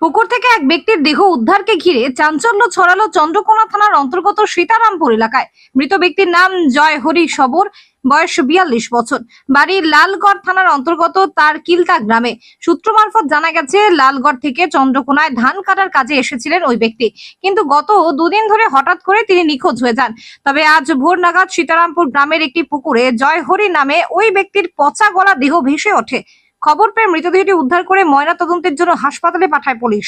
পুকুর থেকে এক ব্যক্তির দেহ উদ্ধারকে ঘিরে চাঞ্চল্য ছড়ালো চন্দ্রকোনা থানার অন্তর্গত সীতারামপুর এলাকায়। মৃত ব্যক্তির নাম জয় হরি সবর, বয়স বিয়াল্লিশ বছর। বাড়ি লালগড় থানার অন্তর্গত তার কিলতা গ্রামে। সূত্র মারফত জানা গেছে, লালগড় থেকে চন্দ্রকোনায় ধান কাটার কাজে এসেছিলেন ওই ব্যক্তি। কিন্তু গত দুদিন ধরে হঠাৎ করে তিনি নিখোঁজ হয়ে যান। তবে আজ ভোর নাগাদ সীতারামপুর গ্রামের একটি পুকুরে জয় হরি নামে ওই ব্যক্তির পচা গলা দেহ ভেসে ওঠে। খবর পেয়ে মৃতদেহটি উদ্ধার করে ময়না তদন্তের জন্য হাসপাতালে পাঠায় পুলিশ।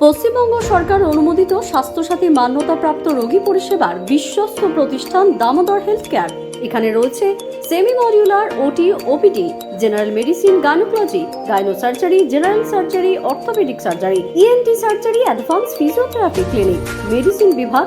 পশ্চিমবঙ্গ সরকার অনুমোদিত স্বাস্থ্যসাথী মান্যতাপ্রাপ্ত রোগী পরিষেবার বিশ্বস্ত প্রতিষ্ঠান দামোদর হেলথ কেয়ার এখানে রয়েছে semi modular OT, OPD, general medicine, gynaecology gynae surgery general surgery, orthopaedic surgery, ENT surgery, advance physiotherapy clinic, medicine বিভাগ